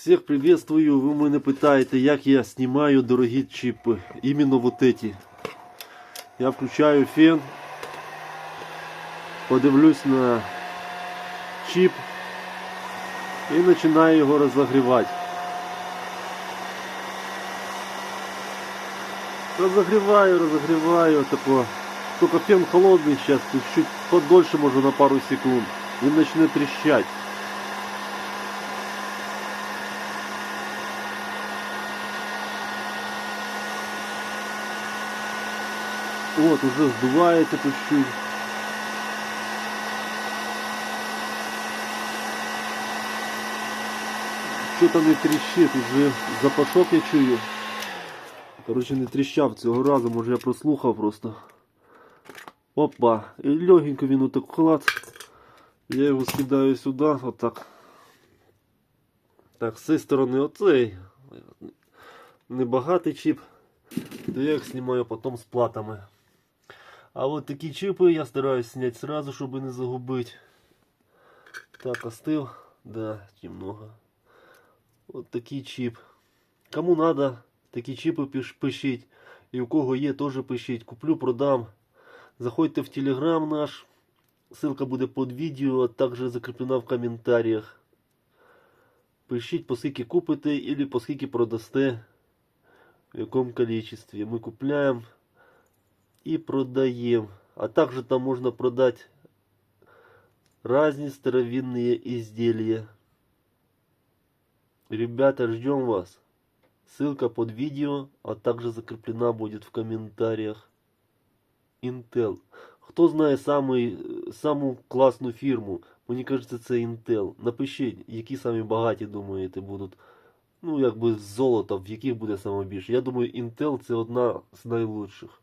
Всех приветствую. Ви мене питаєте, як я знімаю дорогі чіпи. Іменно вот эти. Я включаю фен. Подивлюсь на чіп і починаю його розогрівати. Розогріваю, розогріваю, тако. Только фен холодный сейчас, чуть подольше можно на пару секунд. Він почне тріщать. Вот, уже сдувается чуть-чуть. Что-то не тріщить, уже запашок я чую. Короче, не тріщав цього разу, може я прослухав просто. Опа, і легенько він отак клац. Я його скидаю сюди, отак. Так, з цієї сторони оцей. Небагатий чіп. То я їх знімаю потім з платами. А от такі чипи я стараюсь снять сразу, щоб не загубити. Так, остыл. Да, немного. От такий чіп. Кому надо, такі чіпи пиш- пишіть. І у кого є, теж пишіть. Куплю, продам. Заходьте в телеграм наш. Ссылка буде під відео, а також закріплена в коментарях. Пишіть, по скільки купите, или по скільки продасте, в якому количестві. Ми купляємо і продаємо. А також там можна продати разні старовинные изделия. Ребята, ждем вас. Ссылка под видео, а также закреплена будет в комментариях. Intel. Хто знає самий, саму класну фірму? Мені кажеться, це Intel. Напишіть, які самі багаті думаєте будуть. Ну, якби з золота, в яких буде саме більше. Я думаю, Intel це одна з найлучших.